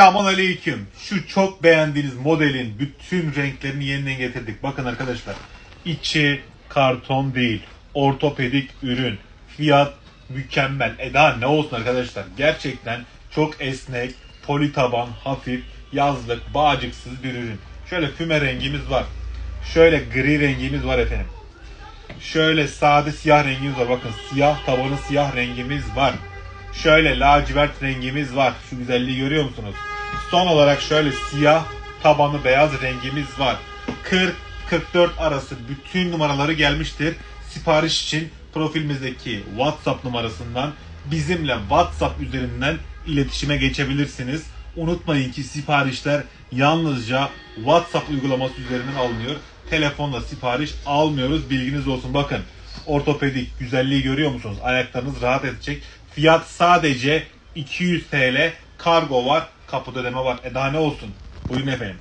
Selamun Aleyküm. Şu çok beğendiğiniz modelin bütün renklerini yeniden getirdik. Bakın arkadaşlar. içi karton değil. Ortopedik ürün. Fiyat mükemmel. E daha ne olsun arkadaşlar. Gerçekten çok esnek, poli taban, hafif, yazlık, bağcıksız bir ürün. Şöyle füme rengimiz var. Şöyle gri rengimiz var efendim. Şöyle sade siyah rengimiz var. Bakın siyah tabanı siyah rengimiz var. Şöyle lacivert rengimiz var. Şu güzelliği görüyor musunuz? Son olarak şöyle siyah tabanı beyaz rengimiz var. 40-44 arası bütün numaraları gelmiştir. Sipariş için profilimizdeki WhatsApp numarasından bizimle WhatsApp üzerinden iletişime geçebilirsiniz. Unutmayın ki siparişler yalnızca WhatsApp uygulaması üzerinden alınıyor. Telefonla sipariş almıyoruz. Bilginiz olsun. Bakın ortopedik güzelliği görüyor musunuz? Ayaklarınız rahat edecek. Fiyat sadece 200 TL. Kargo var. Kapıda ödeme var. E daha ne olsun? Buyurun efendim.